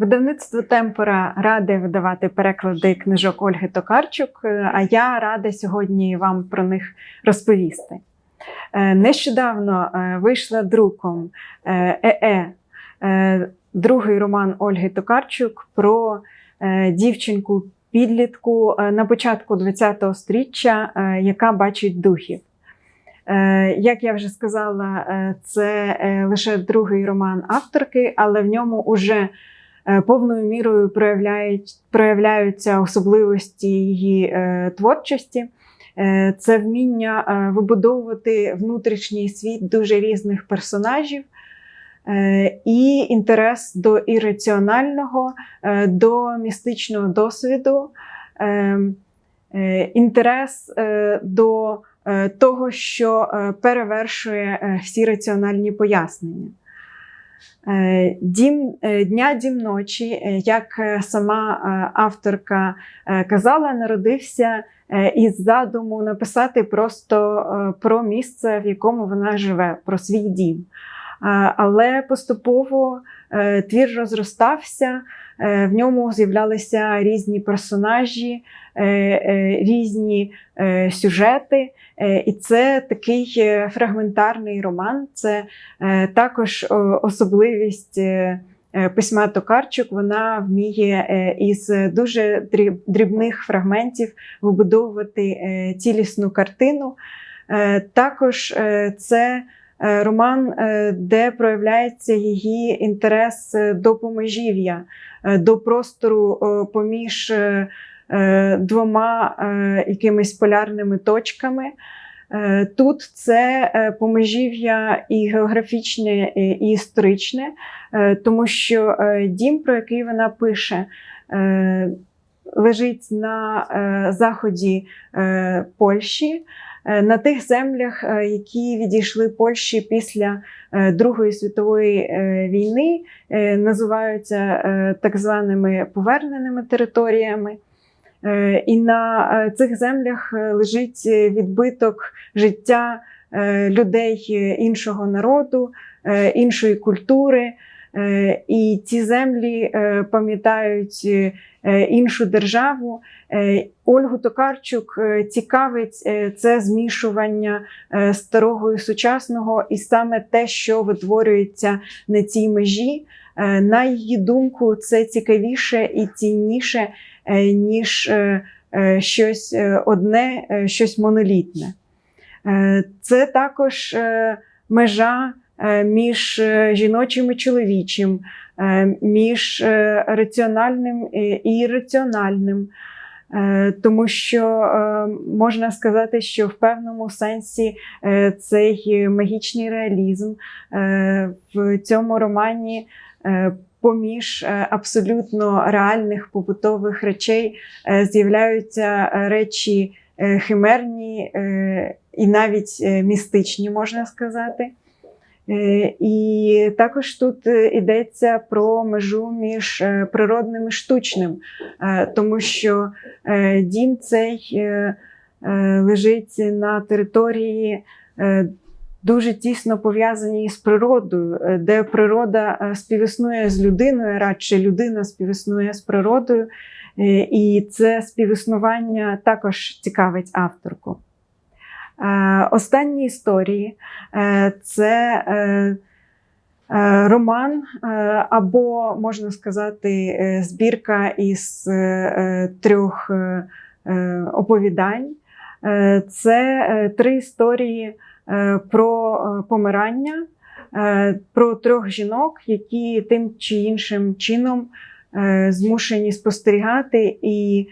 Видавництво Темпора раде видавати переклади книжок Ольги Токарчук, е, а я рада сьогодні вам про них розповісти. Е, Нещодавно е, вийшла друком ЕЕ, другий роман Ольги Токарчук про дівчинку підлітку на початку ХХ століття, яка бачить духів. Як я вже сказала, це лише другий роман авторки, але в ньому вже повною мірою проявляють, проявляються особливості її е, творчості. Е, Це вміння е, вибудовувати внутрішній світ дуже різних персонажів. е, І інтерес до ірраціонального, е, до містичного досвіду, е, е, інтерес е, до е, того, що е, перевершує е, всі раціональні пояснення. Е, Дім, е, Дня дім ночі, е, як сама авторка казала, народився із задуму написати просто про місце, в якому вона живе, про свій дім. Але поступово е, твір розростався, е, в ньому з'являлися різні персонажі, е, різні сюжети. І це такий фрагментарний роман. Це також особливість письма Токарчук. Вона вміє із дуже дрібних фрагментів вибудовувати цілісну картину. Також це роман, е, де проявляється її інтерес е, до поможів'я, е, до простору е, поміж е, е, двома е, якимись полярними точками. Е, Тут це е, поможів'я і географічне, і історичне, е, тому що е, дім, про який вона пише, е, лежить на е, заході е, Польщі, е, на тих землях, е, які відійшли Польщі після е, Другої світової е, війни, е, називаються е, так званими поверненими територіями. Е, І на е, цих землях е, лежить е, відбиток життя е, людей е, іншого народу, е, іншої культури. Е, І ці землі е, пам'ятають е, іншу державу. Ольгу Токарчук цікавить це змішування старого і сучасного, і саме те, що витворюється на цій межі. На її думку, це цікавіше і цінніше, ніж щось одне, щось монолітне. Це також межа між е, жіночим і чоловічим, е, між е, раціональним і ірраціональним. Е, Тому що е, можна сказати, що в певному сенсі е, цей магічний реалізм е, в цьому романі е, поміж е, абсолютно реальних побутових речей е, з'являються е, речі е, химерні е, і навіть е, містичні, можна сказати. Е, І також тут е, йдеться про межу між е, природним і штучним, тому що дім цей лежить на території дуже тісно пов'язаній з природою, де природа співіснує з людиною, радше людина співіснує з природою, і це співіснування також цікавить авторку. Е, Останні історії е, це е, роман, або, можна сказати, збірка із трьох оповідань. Це три історії про помирання, про трьох жінок, які тим чи іншим чином змушені спостерігати і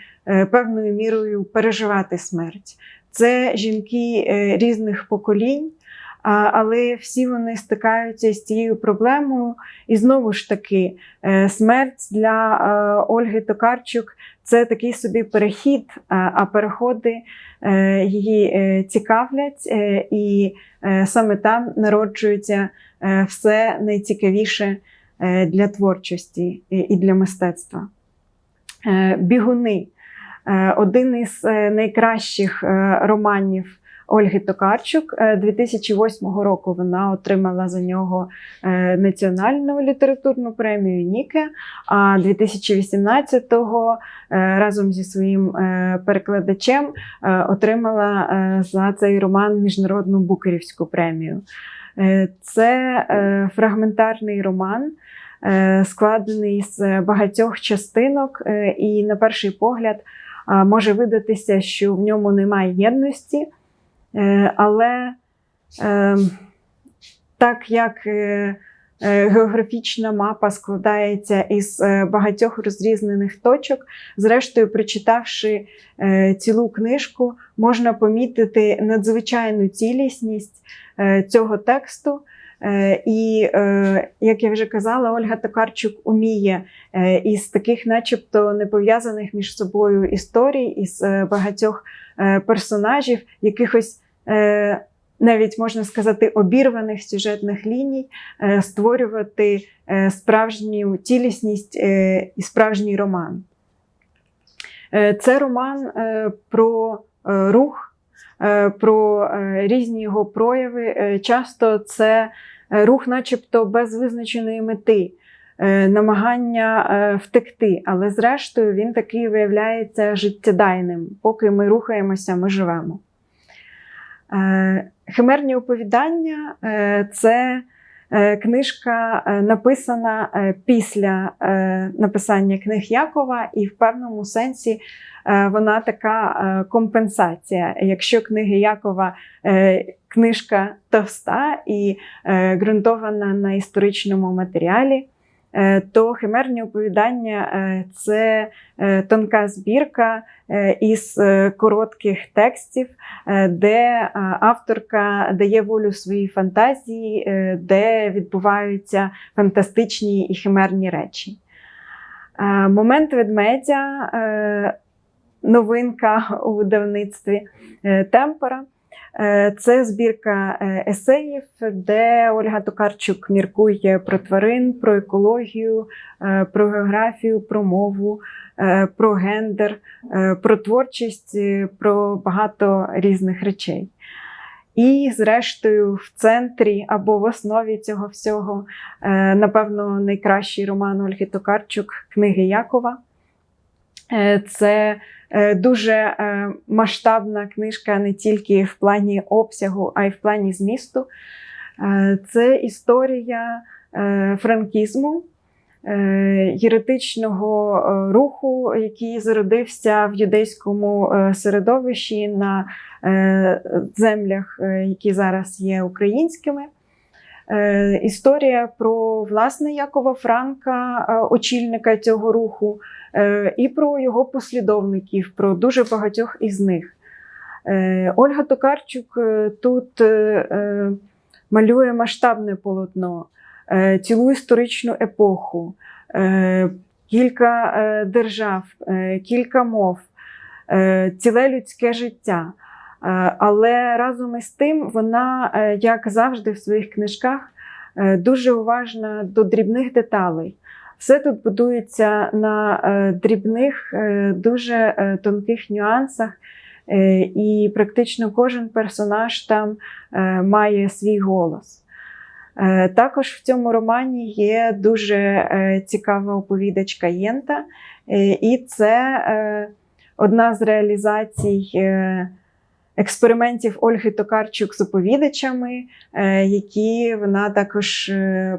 певною мірою переживати смерть. Це жінки е, різних поколінь, але всі вони стикаються з цією проблемою. І знову ж таки, е, смерть для е, Ольги Токарчук це такий собі перехід, а, переходи її цікавлять, і саме там народжується все найцікавіше для творчості і для мистецтва. Бігуни. Е, Один із е, найкращих е, романів Ольги Токарчук. Е, 2008 року вона отримала за нього національну літературну премію Ніке. А 2018-го е, разом зі своїм перекладачем отримала за цей роман міжнародну букерівську премію. Це фрагментарний роман, складений з багатьох частинок, і на перший погляд може видатися, що в ньому немає єдності, Е, але е, так як е, географічна мапа складається із багатьох розрізнених точок, зрештою, прочитавши цілу книжку, можна помітити надзвичайну цілісність цього тексту. Е, І, е, як я вже казала, Ольга Токарчук уміє е, із таких, начебто, непов'язаних між собою історій, із багатьох персонажів, якихось навіть можна сказати, обірваних сюжетних ліній, створювати справжню цілісність і справжній роман. Це роман про рух, про е, різні його прояви. Е, Часто це е, рух, начебто, без визначеної мети, е, намагання е, втекти, але зрештою він такий виявляється життєдайним. Поки ми рухаємося, ми живемо. Е, Химерні оповідання е, це е, книжка, е, написана е, після е, написання книг Якова, і в певному сенсі е, вона така е, компенсація. Якщо книги Якова е, книжка товста і е, ґрунтована на історичному матеріалі, е, то химерні оповідання е, це е, тонка збірка е, із е, коротких текстів, е, де е, авторка дає волю своїй фантазії, е, де відбуваються фантастичні і химерні речі. Е, Момент ведмедя е, новинка у видавництві е, Темпора. Е, Це збірка е, есеїв, де Ольга Токарчук міркує про тварин, про екологію, е, про географію, про мову, про гендер, про творчість, про багато різних речей. І, зрештою, в центрі або в основі цього всього, напевно, найкращий роман Ольги Токарчук книги Якова. Це дуже е, масштабна книжка не тільки в плані обсягу, а й в плані змісту. Е, Це історія е, франкізму, е, єретичного е, руху, який зародився в юдейському е, середовищі на е, землях, е, які зараз є українськими. Е, Історія про власне Якова Франка, е, очільника цього руху, е, і про його послідовників, про дуже багатьох із них. Е, Ольга Токарчук е, тут е, е, малює масштабне полотно, е, цілу історичну епоху, е, кілька е, держав, е, кілька мов, е, ціле людське життя. Е, Але разом із тим вона, е, як завжди в своїх книжках, е, дуже уважна до дрібних деталей. Все тут будується на е, дрібних, е, дуже е, тонких нюансах, і практично кожен персонаж там має свій голос. Також в цьому романі є дуже цікава оповідачка Єнта, і це одна з реалізацій експериментів Ольги Токарчук з оповідачами, які вона також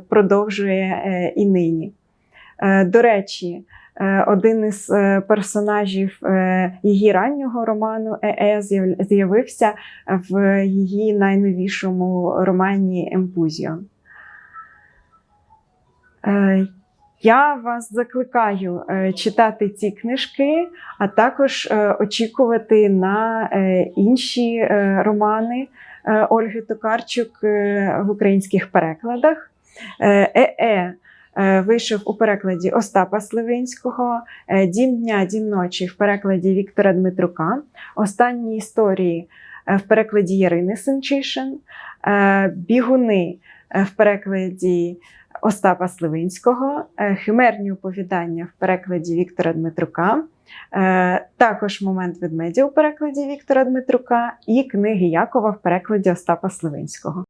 продовжує і нині. Е, До речі, е, один із е, персонажів її раннього роману ЕЕ з'явився в її найновішому романі Емпузіон. Я вас закликаю читати ці книжки, а також очікувати на інші романи Ольги Токарчук в українських перекладах. ЕЕ вийшов у перекладі Остапа Сливинського, е, Дім дня, дім ночі в перекладі Віктора Дмитрука, Останні історії е, в перекладі Ярини Сенчишин, е, Бігуни е, в перекладі Остапа Сливинського, е, химерні оповідання в перекладі Віктора Дмитрука, е, також момент ведмедя у перекладі Віктора Дмитрука і книги Якова в перекладі Остапа Сливинського.